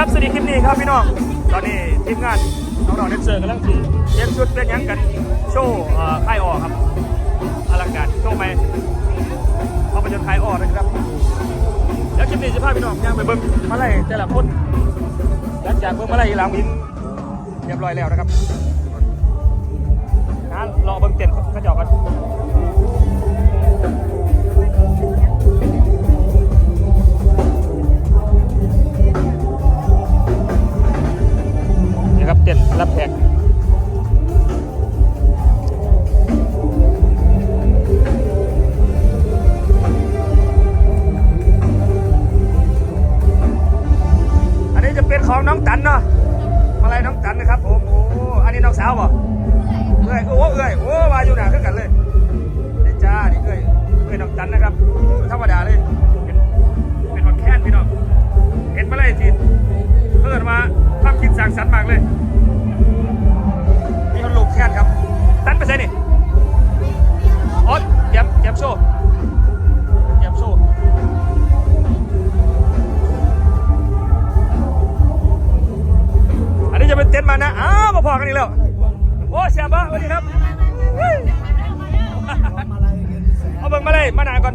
ครับสวัสดีคลิปนี้ครับพี่น้อง ตอนนี้ทีมงานน้องๆเดนเซอร์กำลังสีเตรียมชุดเป็นยังกันโชว์ค่ายออกครับอลังการโชว์ไหมภาพยนตร์ค่ายออกนะครับ แล้วคลิปนี้จะพาพี่น้องย่างไปเบิ้งมาไล่แต่ละคนหลังจากเบิ้งมาไล่หลังวินเรียบร้อยแล้วนะครับนะรอเบิ้งเต็นท์เขาจาะกัน เต็นรับแขก มาเลยมานานก่อน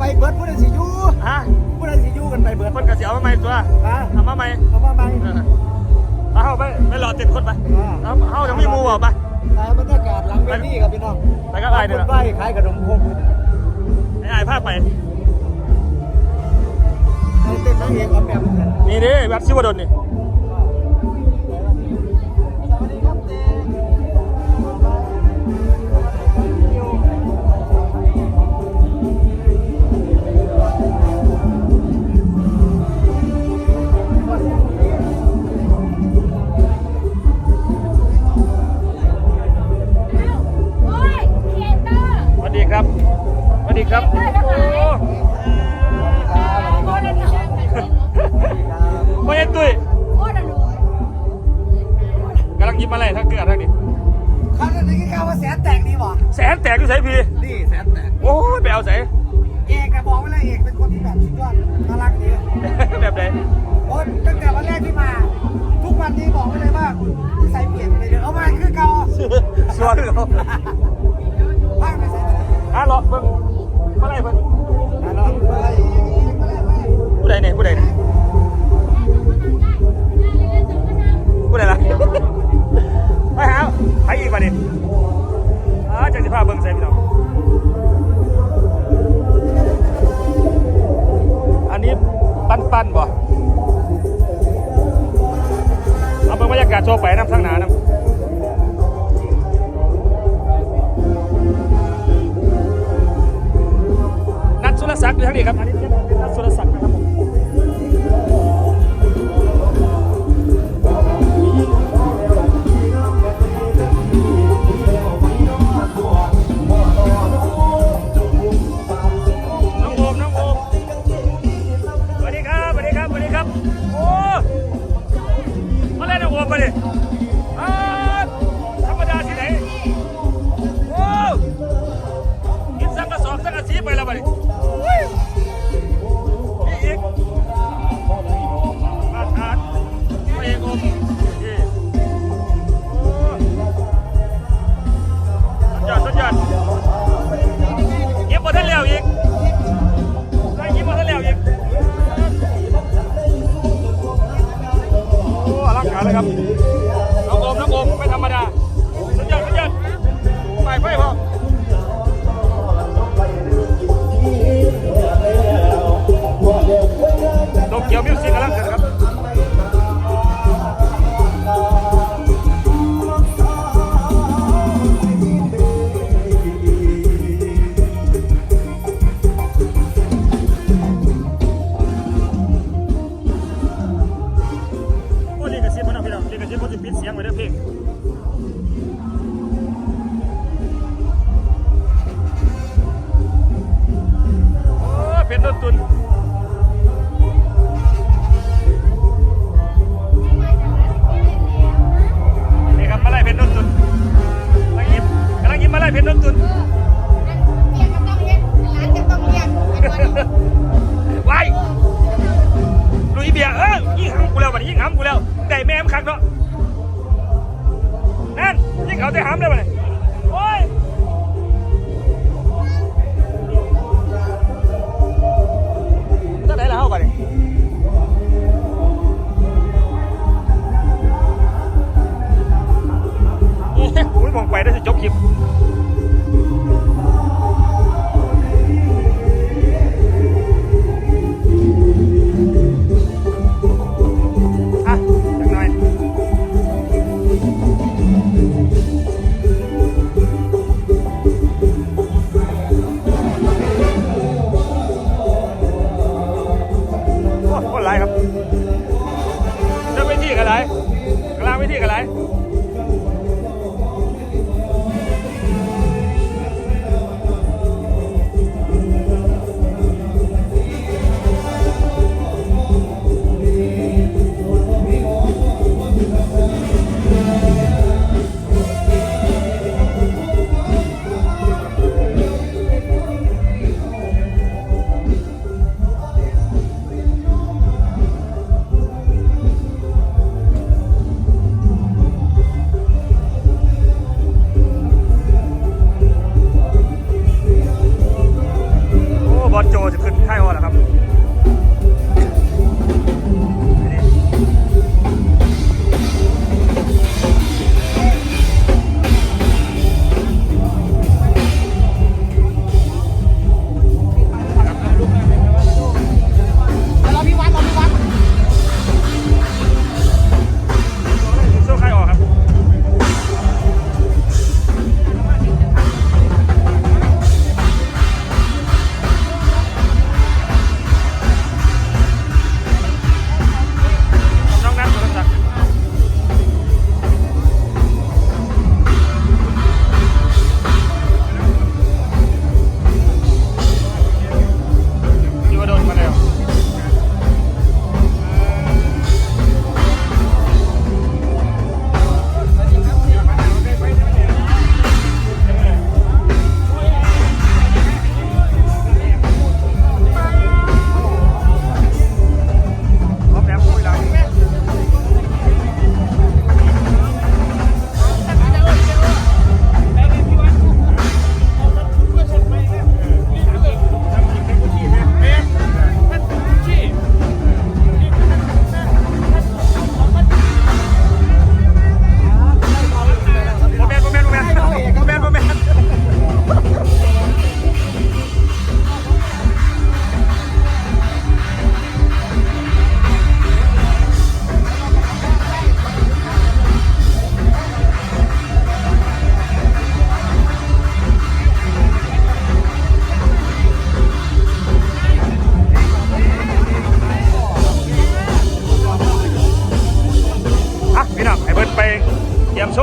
ไปเบิร์ดผู้ใดสิอยู่ฮะผู้ใดสิอยู่กันไปเบิร์ดคนกระเสียวมาใหม่ตัวนะทำมาใหม่เอามาไหมเอาเข้าไปไปรอเต็มคนไปเอาเอาจะมีหมูบอกไปแต่บรรยากาศหลังเวทีครับพี่น้องไปกับไอ้เนี่ยคนไหวขายขนมครกไอ้ไอ้ภาคไปเอาเต้นนางเอกเอาแบบนี่ดิวัดชิวดลนี่ แสนแตกอยู่ใส่พีนี่แสนแตกโอ้ยไปเอาใส่เอกอะบอกไว้เลยเอกเป็นคนที่แบบสุดยอดน่ารักดีแบบไหนโอ้ยตั้งแต่วันแรกที่มา ทุกวันนี้บอกไว้เลยว่านิสัยเปลี่ยนไปเลยเอามาคือเก่าชัวร์เขาภาคไม่ใส่อะรอเบิ่งเมื่อไรเบิ่งมาเนาะอะไรอีกอีกอะไรไม่ผู้ใดเนี่ยผู้ใดเนี่ย 六一 হাতে হামলে মানে ওই là không phải Ui, vòng quay đó thì chốt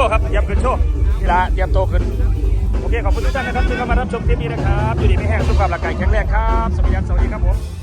ว์ครับเตรียมขึ้นโชว์นี่ละเตรียมโตขึ้น โอเค ขอบคุณทุกท่านนะครับที่เข้ามารับชมคลิปนี้นะครับ อยู่ดีไม่แห้งสุขภาพร่างกายแข็งแรงครับ สวัสดีครับ สวัสดีครับผม